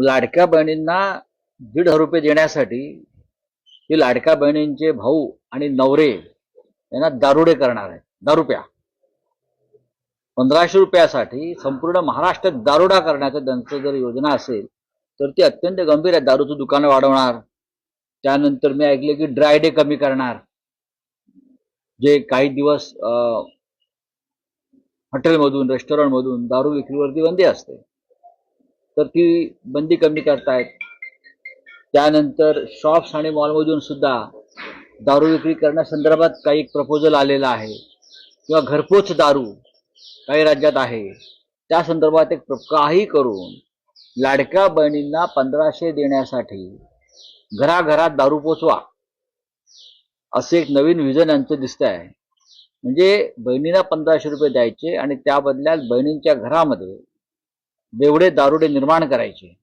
लाडक्या बहिणींना दीड हजार रुपये देण्यासाठी ही लाडक्या बहिणींचे भाऊ आणि नवरे यांना दारुडे करणार आहेत. दारुप्या. पंधराशे रुपयासाठी संपूर्ण महाराष्ट्रात दारुडा करण्याचं त्यांचं जर योजना असेल तर ती अत्यंत गंभीर आहे दारूचं दुकानं वाढवणार. त्यानंतर मी ऐकले की ड्राय डे कमी करणार. जे काही दिवस हॉटेलमधून रेस्टॉरंटमधून दारू विक्रीवरती बंदी असते. तर ती बंदी कमी करतायत. त्यानंतर शॉप्स आणि मॉलमधून सुद्धा दारू विक्री करण्यासंदर्भात काही प्रपोजल आलेला आहे. किंवा घरपोच दारू काही राज्यात आहे. त्या संदर्भात एक काही करून लाडक्या बहिणींना पंधराशे देण्यासाठी घराघरात दारू पोचवा. असे एक नवीन विजन यांचं दिसत आहे म्हणजे बहिणींना पंधराशे रुपये द्यायचे आणि त्या बदल्यात बहिणींच्या घरामध्ये बेवडे दारुडे निर्माण करायचे.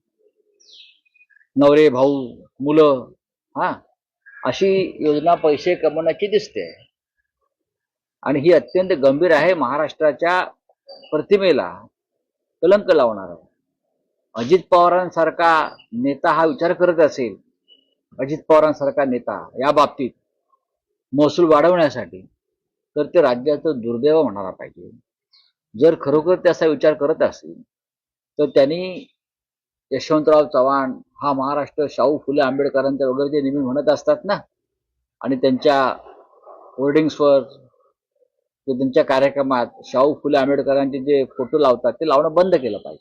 नवरे भाऊ मुलं हा अशी योजना पैसे कमवण्याची दिसते? आणि ही अत्यंत गंभीर आहे. महाराष्ट्राच्या प्रतिमेला कलंक लावणार. अजित पवारांसारखा नेता हा विचार करत असेल अजित पवारांसारखा नेता या बाबतीत महसूल वाढवण्यासाठी तर ते राज्याचं दुर्दैव म्हणायला पाहिजे. जर खरोखर त्याचा विचार करत असेल तर त्यांनी यशवंतराव चव्हाण हा महाराष्ट्र शाहू फुले आंबेडकरांचा वगैरे ते नेहमी म्हणत असतात ना आणि त्यांच्या होर्डिंग्सवर ते त्यांच्या कार्यक्रमात शाहू फुले आंबेडकरांचे जे फोटो लावतात ते लावणं बंद केलं पाहिजे.